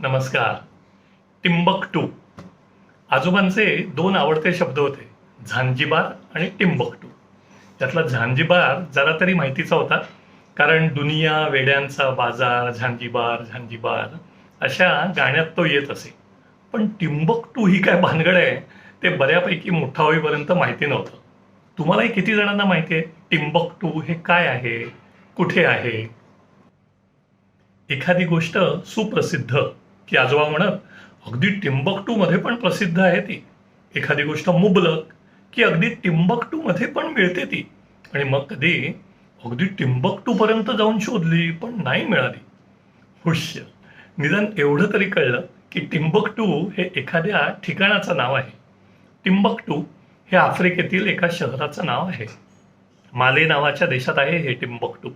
नमस्कार. Timbuktu. आजोबांचे दोन आवडते शब्द होते झांजीबार आणि टिंबक टू. त्यातला झांजीबार जरा तरी माहितीचा होता कारण दुनिया वेड्यांचा बाजार झांजीबार झांजीबार अशा गाण्यात तो येत असे. पण टिंबक टू ही काय भानगड आहे ते बऱ्यापैकी मोठा होईपर्यंत माहिती नव्हतं. तुम्हालाही किती जणांना माहिती आहे टिंबकटू हे काय आहे कुठे आहे? एखादी गोष्ट सुप्रसिद्ध की आजोबा म्हणत अगदी टिंबकटूमध्ये पण प्रसिद्ध आहे ती. एखादी गोष्ट मुबलक की अगदी टिंबकटूमध्ये पण मिळते ती. आणि मग कधी अगदी टिंबकटूपर्यंत जाऊन शोधली पण नाही मिळाली. हुश्य. निदान एवढं तरी कळलं की टिंबकटू हे एखाद्या ठिकाणाचं नाव आहे. टिंबकटू हे आफ्रिकेतील एका शहराचं नाव आहे. माले नावाच्या देशात आहे हे टिंबकटू.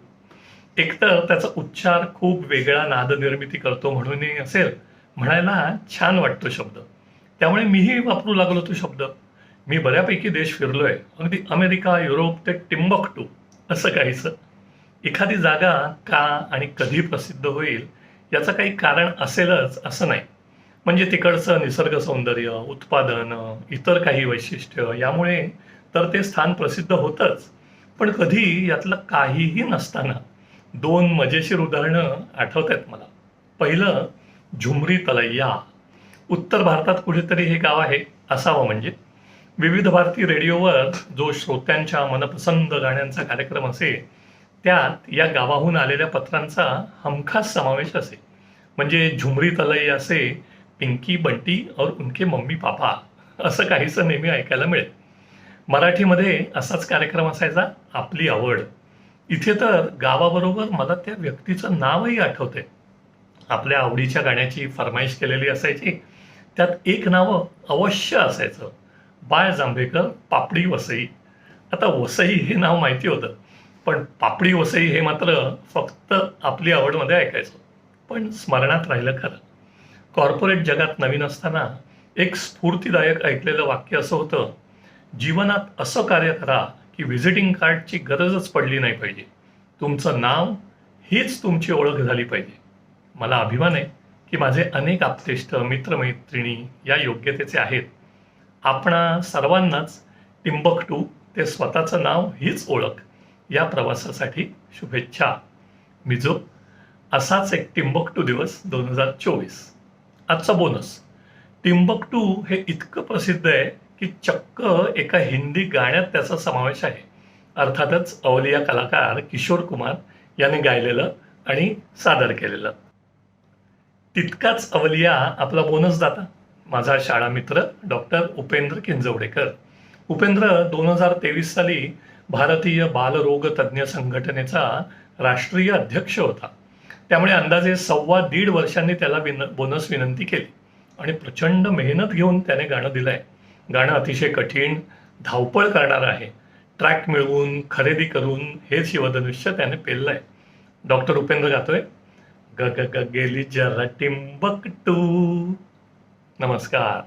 एकतर त्याचा उच्चार खूप वेगळा नादनिर्मिती करतो म्हणूनही असेल म्हणायला छान वाटतो शब्द. त्यामुळे मीही वापरू लागलो तो शब्द. मी बऱ्यापैकी देश फिरलोय. अगदी अमेरिका युरोप ते टिंबकटू असं काहीचं एखादी जागा का आणि कधी प्रसिद्ध होईल याचं काही कारण असेलच असं नाही. म्हणजे तिकडचं निसर्ग सौंदर्य उत्पादन इतर काही वैशिष्ट्य यामुळे तर ते स्थान प्रसिद्ध होतंच. पण कधी यातलं काहीही नसताना दोन मजेशीर उदाहरणं आठवत आहेत मला. पहिलं झुमरी तलैया. उत्तर भारतात कुठेतरी हे गाव आहे असावं म्हणजे. विविध भारती रेडिओवर जो श्रोत्यांच्या मनपसंद गाण्यांचा कार्यक्रम असे त्यात या गावाहून आलेल्या पत्रांचा हमखास समावेश असे. म्हणजे झुमरी तलई असे पिंकी बंटी और उनके मम्मी पापा असं काहीसं नेहमी ऐकायला मिळेल. मराठीमध्ये असाच कार्यक्रम असायचा आपली आवड. इथे तर गावाबरोबर मला त्या व्यक्तीचं नावही आठवते आपल्या आवडीच्या गाण्याची फरमाईश केलेली असायची. त्यात एक नावं अवश्य असायचं. बाय जांभेकर पापडी वसई. आता वसई हे नाव माहिती होतं. पण पापडी वसई हे मात्र फक्त आपली आवडमध्ये ऐकायचं. पण स्मरणात राहिलं खरं. कॉर्पोरेट जगात नवीन असताना एक स्फूर्तीदायक ऐकलेलं वाक्य असं होतं जीवनात असं कार्य करा की व्हिजिटिंग कार्डची गरजच पडली नाही पाहिजे. तुमचं नाव हीच तुमची ओळख झाली पाहिजे. मला अभिमान आहे की माझे अनेक आपतेष्ट मित्रमैत्रिणी या योग्यतेचे आहेत. आपणा सर्वांनाच टिंबकटू ते स्वतःचं नाव हीच ओळख या प्रवासासाठी शुभेच्छा. मिजो असाच एक टिंबकटू दिवस दोन हजार चोवीस. आजचा बोनस टिंबकटू हे इतकं प्रसिद्ध आहे की चक्क एका हिंदी गाण्यात त्याचा समावेश आहे. अर्थातच अवलिया कलाकार किशोर कुमार याने गायलेलं आणि सादर केलेलं. तितकाच अवलिया आपला बोनस दाता. माझा शाळा मित्र डॉक्टर उपेंद्र किंजवडेकर. उपेंद्र दोन हजार तेवीस साली भारतीय बालरोग तज्ज्ञ संघटनेचा राष्ट्रीय अध्यक्ष होता. त्यामुळे अंदाजे सव्वा दीड वर्षांनी त्याला विन बोनस विनंती केली. आणि प्रचंड मेहनत घेऊन त्याने गाणं दिलंय. गाणं अतिशय कठीण धावपळ करणारं आहे. ट्रॅक मिळवून खरेदी करून हे शिवधनुष्य त्याने पेललं आहे डॉक्टर उपेंद्र गातोय. ग ग ग गेली जरा टिंबकटू नमस्कार.